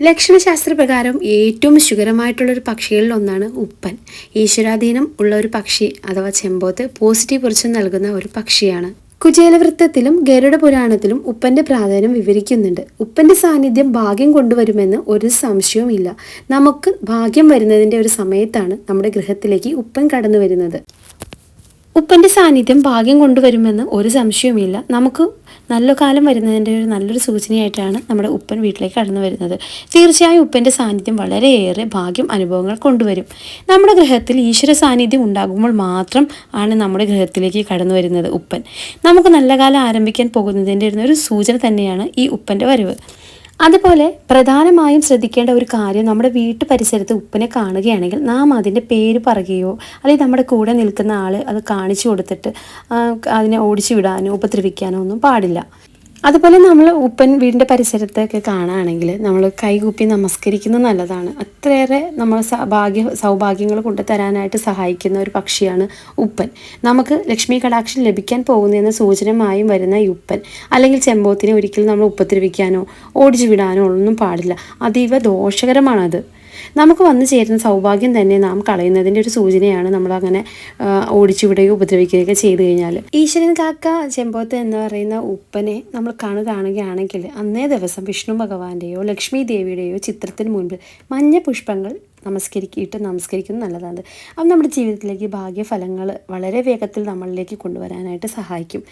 ലക്ഷണശാസ്ത്രപ്രകാരം ഏറ്റവും ശുഖരമായിട്ടുള്ളൊരു പക്ഷികളിൽ ഒന്നാണ് ഉപ്പൻ. ഈശ്വരാധീനം ഉള്ള ഒരു പക്ഷി അഥവാ ചെമ്പോത്ത് പോസിറ്റീവ് കുറിച്ച് നൽകുന്ന ഒരു പക്ഷിയാണ്. കുചേലവൃത്തത്തിലും ഗരുഡ പുരാണത്തിലും ഉപ്പന്റെ പ്രാധാന്യം വിവരിക്കുന്നുണ്ട്. ഉപ്പന്റെ സാന്നിധ്യം ഭാഗ്യം കൊണ്ടുവരുമെന്ന് ഒരു സംശയവുമില്ല. നമുക്ക് ഭാഗ്യം വരുന്നതിന്റെ ഒരു സമയത്താണ് നമ്മുടെ ഗൃഹത്തിലേക്ക് ഉപ്പൻ കടന്നു വരുന്നത് ഉപ്പന്റെ സാന്നിധ്യം ഭാഗ്യം കൊണ്ടുവരുമെന്ന് ഒരു സംശയവുമില്ല. നമുക്ക് നല്ല കാലം വരുന്നതിന്റെ ഒരു നല്ലൊരു സൂചനയായിട്ടാണ് നമ്മുടെ ഉപ്പൻ വീട്ടിലേക്ക് കടന്നു വരുന്നത്. തീർച്ചയായും ഉപ്പന്റെ സാന്നിധ്യം വളരെയേറെ ഭാഗ്യം അനുഭവങ്ങൾ കൊണ്ടുവരും. നമ്മുടെ ഗ്രഹത്തിൽ ഈശ്വര സാന്നിധ്യം ഉണ്ടാകുമ്പോൾ മാത്രം ആണ് നമ്മുടെ ഗ്രഹത്തിലേക്ക് കടന്നു വരുന്നത് ഉപ്പൻ. നമുക്ക് നല്ല കാലം ആരംഭിക്കാൻ പോകുന്നതിന്റെ ഒരു സൂചന തന്നെയാണ് ഈ ഉപ്പന്റെ വരവ്. അതുപോലെ പ്രധാനമായും ശ്രദ്ധിക്കേണ്ട ഒരു കാര്യം നമ്മുടെ വീട്ടു പരിസരത്ത് ഉപ്പിനെ കാണുകയാണെങ്കിൽ നാം അതിന്റെ പേര് പറയുകയോ അല്ലെങ്കിൽ നമ്മുടെ കൂടെ നിൽക്കുന്ന ആൾ അത് കാണിച്ചു കൊടുത്തിട്ട് അതിനെ ഓടിച്ചു വിടാനോ ഉപദ്രവിക്കാനോ ഒന്നും പാടില്ല. അതുപോലെ നമ്മൾ ഉപ്പൻ വീടിന്റെ പരിസരത്തൊക്കെ കാണുകയാണെങ്കിൽ നമ്മൾ കൈകൂപ്പി നമസ്കരിക്കുന്നത് നല്ലതാണ്. അത്രയേറെ നമ്മൾ ഭാഗ്യ സൗഭാഗ്യങ്ങൾ കൊണ്ടുതരാനായിട്ട് സഹായിക്കുന്ന ഒരു പക്ഷിയാണ് ഉപ്പൻ. നമുക്ക് ലക്ഷ്മി കടാക്ഷം ലഭിക്കാൻ പോകുന്നതെന്ന സൂചനമായും വരുന്ന ഈ ഉപ്പൻ. അല്ലെങ്കിൽ ചെമ്പോത്തിനെ ഒരിക്കലും നമ്മൾ ഉപദ്രവിക്കാനോ ഓടിച്ചു വിടാനോ ഒന്നും പാടില്ല. അതീവ ദോഷകരമാണത്. നമുക്ക് വന്നു ചേരുന്ന സൗഭാഗ്യം തന്നെ നാം കളയുന്നതിന്റെ ഒരു സൂചനയാണ് നമ്മൾ അങ്ങനെ ഓടിച്ചുവിടുകയോ ഉപദ്രവിക്കുകയൊക്കെ ചെയ്തു കഴിഞ്ഞാൽ. ഈശ്വരൻ കാക്ക ചെമ്പോത്ത് എന്ന് പറയുന്ന ഉപ്പനെ നമ്മൾ കാണു കാണുകയാണെങ്കിൽ അന്നേ ദിവസം വിഷ്ണു ഭഗവാന്റെയോ ലക്ഷ്മി ദേവിയുടെയോ ചിത്രത്തിന് മുൻപ് മഞ്ഞ പുഷ്പങ്ങൾ നമസ്കരിക്കിയിട്ട് നമസ്കരിക്കുന്നത് നല്ലതാണ്. അത് നമ്മുടെ ജീവിതത്തിലേക്ക് ഭാഗ്യഫലങ്ങൾ വളരെ വേഗത്തിൽ നമ്മളിലേക്ക് കൊണ്ടുവരാനായിട്ട് സഹായിക്കും.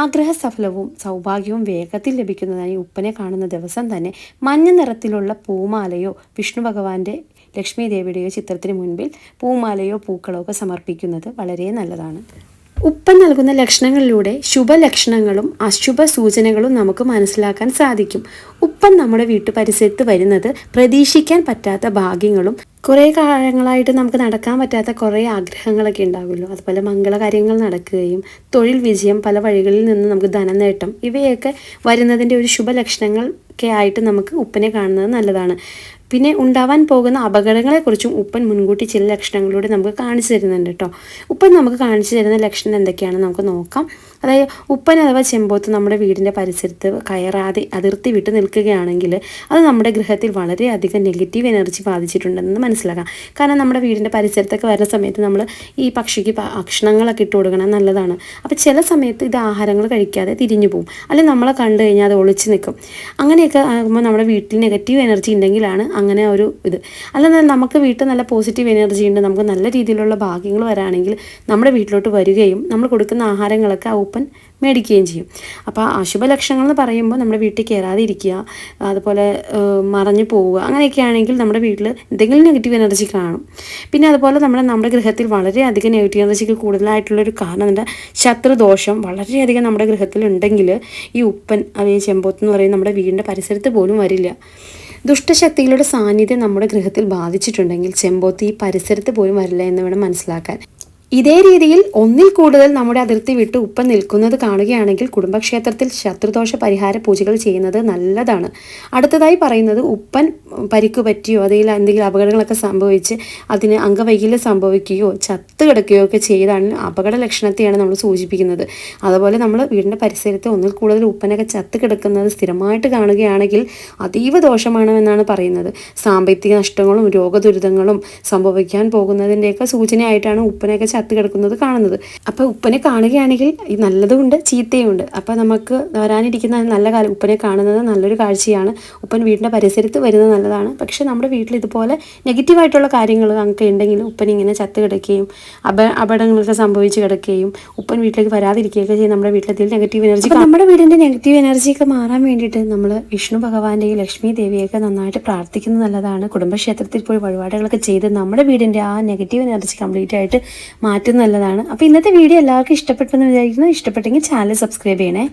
ആഗ്രഹ സഫലവും സൗഭാഗ്യവും വേഗത്തിൽ ലഭിക്കുന്നതായി ഉപ്പനെ കാണുന്ന ദിവസം തന്നെ മഞ്ഞ നിറത്തിലുള്ള പൂമാലയോ വിഷ്ണു ഭഗവാന്റെ ലക്ഷ്മി ദേവിയുടെയോ ചിത്രത്തിന് മുൻപിൽ പൂമാലയോ പൂക്കളോ ഒക്കെ സമർപ്പിക്കുന്നത് വളരെ നല്ലതാണ്. ഉപ്പൻ നൽകുന്ന ലക്ഷണങ്ങളിലൂടെ ശുഭലക്ഷണങ്ങളും അശുഭ സൂചനകളും നമുക്ക് മനസ്സിലാക്കാൻ സാധിക്കും. ഉപ്പൻ നമ്മുടെ വീട്ടു പരിസരത്ത് വരുന്നത് പ്രതീക്ഷിക്കാൻ പറ്റാത്ത ഭാഗ്യങ്ങളും കുറേ കാലങ്ങളായിട്ട് നമുക്ക് നടക്കാൻ പറ്റാത്ത കുറേ ആഗ്രഹങ്ങളൊക്കെ ഉണ്ടാവുമല്ലോ. അതുപോലെ മംഗളകാര്യങ്ങൾ നടക്കുകയും തൊഴിൽ വിജയം പല വഴികളിൽ നിന്ന് നമുക്ക് ധനനേട്ടം ഇവയൊക്കെ വരുന്നതിന്റെ ഒരു ശുഭലക്ഷണങ്ങൾ ഒക്കെ ആയിട്ട് നമുക്ക് ഉപ്പനെ കാണുന്നത് നല്ലതാണ്. പിന്നെ ഉണ്ടാവാൻ പോകുന്ന അപകടങ്ങളെക്കുറിച്ചും ഉപ്പൻ മുൻകൂട്ടി ചില ലക്ഷണങ്ങളിലൂടെ നമുക്ക് കാണിച്ചു തരുന്നുണ്ട് കേട്ടോ. ഉപ്പൻ നമുക്ക് കാണിച്ചു തരുന്ന ലക്ഷണം എന്തൊക്കെയാണെന്ന് നമുക്ക് നോക്കാം. അതായത് ഉപ്പൻ അഥവാ ചെമ്പോത്ത് നമ്മുടെ വീടിന്റെ പരിസരത്ത് കയറാതെ അതിർത്തി വിട്ട് നിൽക്കുകയാണെങ്കിൽ അത് നമ്മുടെ ഗൃഹത്തിൽ വളരെയധികം നെഗറ്റീവ് എനർജി ബാധിച്ചിട്ടുണ്ടെന്ന് മനസ്സിലാക്കാം. കാരണം നമ്മുടെ വീടിന്റെ പരിസരത്തൊക്കെ വരുന്ന സമയത്ത് നമ്മൾ ഈ പക്ഷിക്ക് ഭക്ഷണങ്ങളൊക്കെ ഇട്ട് കൊടുക്കണം നല്ലതാണ്. അപ്പോൾ ചില സമയത്ത് ഇത് ആഹാരങ്ങൾ കഴിക്കാതെ തിരിഞ്ഞു പോകും അല്ലെങ്കിൽ നമ്മളെ കണ്ടു കഴിഞ്ഞാൽ അത് ഒളിച്ച് നിൽക്കും അങ്ങനെയൊക്കെ ആകുമ്പോൾ നമ്മുടെ വീട്ടിൽ നെഗറ്റീവ് എനർജി ഉണ്ടെങ്കിലാണ് അങ്ങനെ ഒരു ഇത്. അല്ലാതെ നമുക്ക് വീട്ടിൽ നല്ല പോസിറ്റീവ് എനർജി ഉണ്ട് നമുക്ക് നല്ല രീതിയിലുള്ള ഭാഗ്യങ്ങൾ വരാണെങ്കിൽ നമ്മുടെ വീട്ടിലോട്ട് വരികയും നമ്മൾ കൊടുക്കുന്ന ആഹാരങ്ങളൊക്കെ ഓപ്പൺ മേടിക്കുകയും ചെയ്യും. അപ്പോൾ അശുഭ ലക്ഷണങ്ങൾ എന്ന് പറയുമ്പോൾ നമ്മുടെ വീട്ടിൽ കയറാതെ ഇരിക്കുക അതുപോലെ മറഞ്ഞു പോവുക അങ്ങനെയൊക്കെ ആണെങ്കിൽ നമ്മുടെ വീട്ടിൽ എന്തെങ്കിലും നെഗറ്റീവ് എനർജി കാണും. പിന്നെ അതുപോലെ നമ്മുടെ നമ്മുടെ ഗൃഹത്തിൽ വളരെയധികം നെഗറ്റീവ് എനർജിക്ക് കൂടുതലായിട്ടുള്ളൊരു കാരണം എന്താ? ശത്രുദോഷം വളരെയധികം നമ്മുടെ ഗ്രഹത്തിൽ ഉണ്ടെങ്കിൽ ഈ ഉപ്പൻ അല്ലെങ്കിൽ ചെമ്പോത്ത് എന്ന് പറയുന്നത് നമ്മുടെ വീടിന്റെ പരിസരത്ത് പോലും വരില്ല. ദുഷ്ടശക്തികളുടെ സാന്നിധ്യം നമ്മുടെ ഗൃഹത്തിൽ ബാധിച്ചിട്ടുണ്ടെങ്കിൽ ചെമ്പോത്ത് ഈ പരിസരത്ത് പോലും വരില്ല എന്ന് വേണം മനസ്സിലാക്കാൻ. ഇതേ രീതിയിൽ ഒന്നിൽ കൂടുതൽ നമ്മുടെ അതിർത്തി വിട്ട് ഉപ്പ നിൽക്കുന്നത് കാണുകയാണെങ്കിൽ കുടുംബക്ഷേത്രത്തിൽ ശത്രുദോഷ പരിഹാര പൂജകൾ ചെയ്യുന്നത് നല്ലതാണ്. അടുത്തതായി പറയുന്നത് ഉപ്പൻ പരിക്ക് പറ്റിയോ അതിൽ എന്തെങ്കിലും അപകടങ്ങളൊക്കെ സംഭവിച്ച് അതിന് അംഗവൈകല്യം സംഭവിക്കുകയോ ചത്ത് കിടക്കുകയോ ഒക്കെ ചെയ്താണ് അപകട ലക്ഷണത്തെയാണ് നമ്മൾ സൂചിപ്പിക്കുന്നത്. അതുപോലെ നമ്മൾ വീടിന്റെ പരിസരത്ത് ഒന്നിൽ കൂടുതൽ ഉപ്പനൊക്കെ ചത്ത് കിടക്കുന്നത് സ്ഥിരമായിട്ട് കാണുകയാണെങ്കിൽ അതീവ ദോഷമാണ് എന്നാണ് പറയുന്നത്. സാമ്പത്തിക നഷ്ടങ്ങളും രോഗദുരിതങ്ങളും സംഭവിക്കാൻ പോകുന്നതിന്റെയൊക്കെ സൂചനയായിട്ടാണ് ഉപ്പനൊക്കെ ചത്ത് കിടക്കുന്നത് കാണുന്നത്. അപ്പോൾ ഉപ്പനെ കാണുകയാണെങ്കിൽ നല്ലതുമുണ്ട് ചീത്തയുമുണ്ട്. അപ്പോൾ നമുക്ക് വരാനിരിക്കുന്ന നല്ല കാലം ഉപ്പനെ കാണുന്നത് നല്ലൊരു കാഴ്ചയാണ്. ഉപ്പൻ വീടിന്റെ പരിസരത്ത് വരുന്നത് നല്ലതാണ്. പക്ഷേ നമ്മുടെ വീട്ടിൽ ഇതുപോലെ നെഗറ്റീവായിട്ടുള്ള കാര്യങ്ങൾ നമുക്ക് ഉണ്ടെങ്കിൽ ഉപ്പൻ ഇങ്ങനെ ചത്ത് കിടക്കുകയും അപ അപകടങ്ങളൊക്കെ സംഭവിച്ച് കിടക്കുകയും ഉപ്പൻ വീട്ടിലേക്ക് വരാതിരിക്കുകയൊക്കെ ചെയ്യും. നമ്മുടെ വീട്ടിലെത്തിയിൽ നെഗറ്റീവ് എനർജി നമ്മുടെ വീടിന്റെ നെഗറ്റീവ് എനർജിയൊക്കെ മാറാൻ വേണ്ടിയിട്ട് നമ്മൾ വിഷ്ണു ഭഗവാന്റെയും ലക്ഷ്മി ദേവിയൊക്കെ നന്നായിട്ട് പ്രാർത്ഥിക്കുന്നത് നല്ലതാണ്. കുടുംബക്ഷേത്രത്തിൽ പോയി വഴിപാടുകളൊക്കെ ചെയ്ത് നമ്മുടെ വീടിന്റെ ആ നെഗറ്റീവ് എനർജി കംപ്ലീറ്റ് ആയിട്ട് മാറ്റുന്നത് നല്ലതാണ് അപ്പോൾ ഇന്നത്തെ വീഡിയോ എല്ലാവർക്കും ഇഷ്ടപ്പെട്ടെന്ന് വിചാരിക്കുന്നു. ഇഷ്ടപ്പെട്ടെങ്കിൽ ചാനൽ സബ്സ്ക്രൈബ് ചെയ്യണേ.